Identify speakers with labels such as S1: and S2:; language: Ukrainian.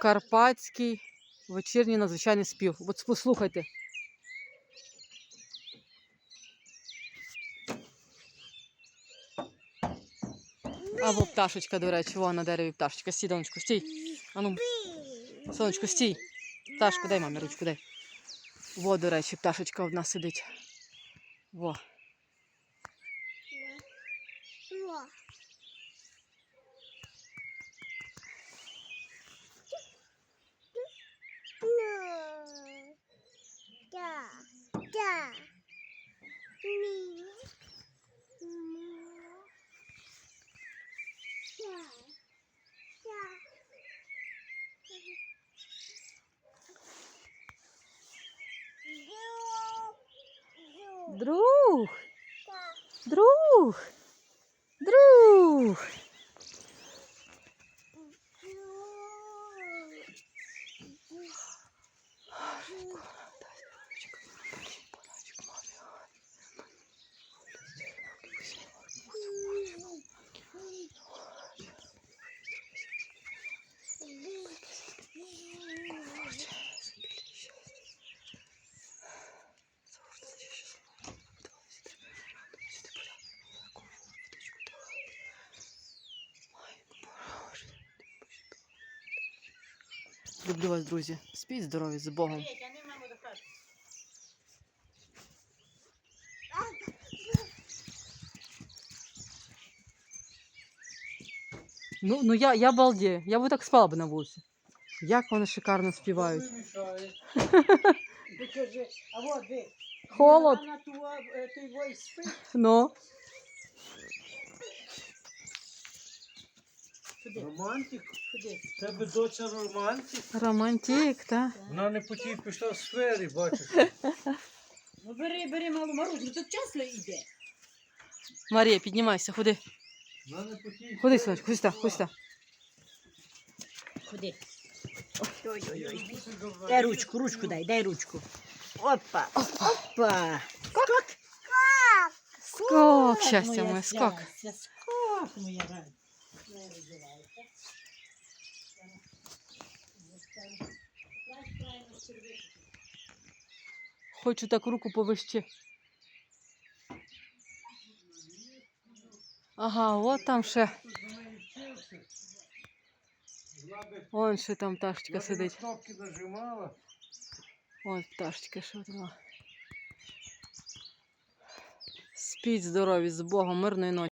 S1: Карпатський вечірній надзвичайний спів. От послухайте. Або пташечка, до речі, вон на дереві пташечка. Стій, донечко, стій. Ану, сонечко, стій. Пташку, дай мамі ручку, дай. Во, до речі, пташечка одна сидить. Во. Друг, друг, друг. Люблю вас, друзі. Спіть здорові з Богом. Ну, ну я, я балдею. Я би так спала б на вулиці. Як вони шикарно співають.
S2: Покажи, а вот ви.
S1: Холод.
S2: Вона того, е, той вой спить.
S1: Ну,
S3: Романтик? В Тебе доча романтик?
S1: романтик, та?
S3: Вона не по тій пішла в сфері, бачиш.
S2: Ну бери, бери малу Марусь, тут час йде.
S1: Марія, піднімайся, ходи.
S3: Вона не по тій
S1: Ходи, сонечко, ходи сюди, ходи сюди.
S2: Ходи. Ой-ой-ой. Дай ручку, ручку дай, дай ручку. Опа, опа.
S1: Скок, щастя моє, скок.
S2: Скок, моя рай. Не роздівайся.
S1: Хочу так руку повище. Ага, от там ще. Вон ще там пташечка сидить.
S3: кнопки
S1: пташечка ще одна. Спіть здорові з Богом, мирної ночі.